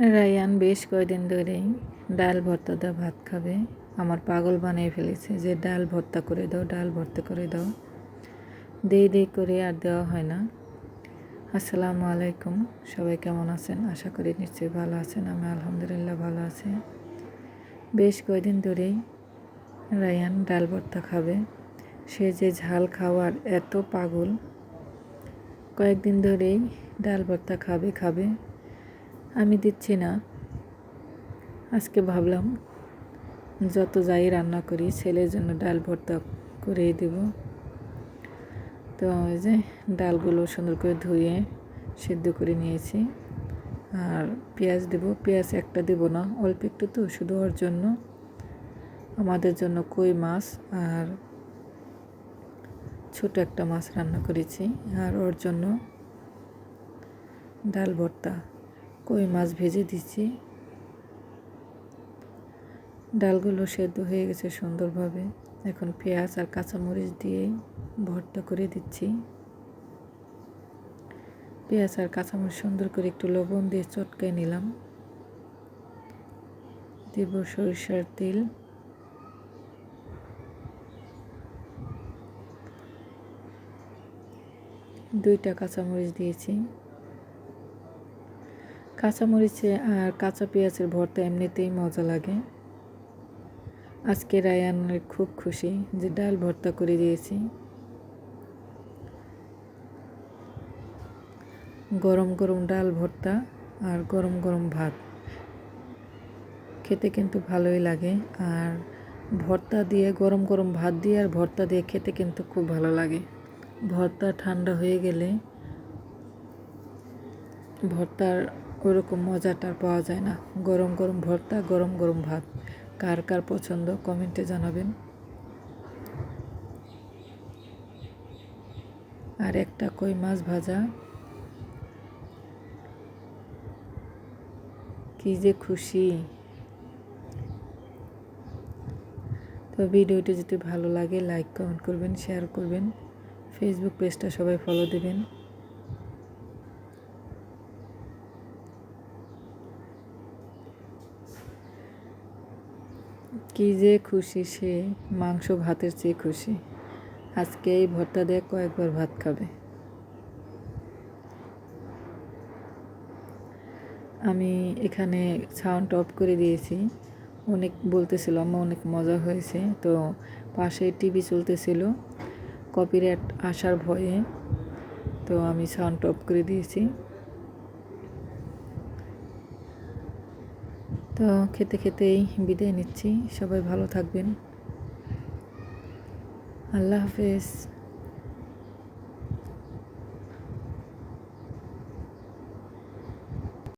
Ryan বেশ কয়দিন ধরেই ডাল ভর্তা দাও, ভাত খাবে। আমার পাগল বানিয়ে ফেলেছে যে ডাল ভর্তা করে দাও, ডাল ভর্তা করে দাও। দেই দেই করে আর দেওয়া হয় না। আসসালামু আলাইকুম। সবাই কেমন আছেন? আশা করি নিশ্চয়ই ভালো আছেন। আমি আলহামদুলিল্লাহ ভালো আছি। বেশ কয়দিন ধরেই রায়ান ডাল ভর্তা খাবে। সে যে ঝাল খাওয়ার এত পাগল, কয়েকদিন ধরেই ডাল ভর্তা খাবে খাবে। আমি দিচ্ছি না। আজকে ভাবলাম, যত যাই রান্না করি, ছেলের জন্য ডাল ভর্তা করেই দেব। তো ওই যে ডালগুলো সুন্দর করে ধুয়ে সিদ্ধ করে নিয়েছি। আর পেঁয়াজ দেব। পেঁয়াজ একটা দেব না, অল্প একটু তো, শুধু ওর জন্য। আমাদের জন্য কই মাছ, আর ছোট একটা মাছ রান্না করেছি। আর ওর জন্য ডাল ভর্তা। কই মাছ ভেজে দিচ্ছি। ডালগুলো সেদ্ধ হয়ে গেছে সুন্দরভাবে। এখন পেঁয়াজ আর কাঁচামরিচ দিয়ে ভর্তা করে দিচ্ছি। পেঁয়াজ আর কাঁচামরিচ সুন্দর করে একটু লবণ দিয়ে চটকায় নিলাম। দেব সরিষার তেল। দুইটা কাঁচামরিচ দিয়েছি। কাঁচামরিচে আর কাঁচা পেঁয়াজের ভর্তা এমনিতেই মজা লাগে। আজকে রায়ানের খুব খুশি যে ডাল ভর্তা করে দিয়েছি। গরম গরম ডাল ভর্তা আর গরম গরম ভাত। খেতে কিন্তু ভালোই লাগে আর ভর্তা দিয়ে, গরম গরম ভাত দিয়ে আর ভর্তা দিয়ে খেতে কিন্তু খুব ভালো লাগে। ভর্তা ঠান্ডা হয়ে গেলে ভর্তার ওরকম মজাটা পাওয়া যায় না। গরম গরম ভর্তা, গরম গরম ভাত। কার কার পছন্দ কমেন্টে জানাবেন। আর একটা কই মাছ ভাজা। কি যে খুশি। তো ভিডিওটি যদি ভালো লাগে, লাইক, কমেন্ট করবেন, শেয়ার করবেন। ফেসবুক পেজটা সবাই ফলো দেবেন। কি যে খুশি সে, মাংস ভাতের চেয়ে খুশি। আজকে এই ভর্তা দিয়ে কয়েকবার ভাত খাবে। আমি এখানে সাউন্ড অফ করে দিয়েছি। অনেক বলতেছিল আমার অনেক মজা হয়েছে। তো পাশে টিভি চলতেছিল কপিরাইট আসার ভয়ে তো আমি সাউন্ড অফ করে দিয়েছি। তো খেতে খেতেই বিদায় নিচ্ছি। সবাই ভালো থাকবেন। আল্লাহ হাফেজ।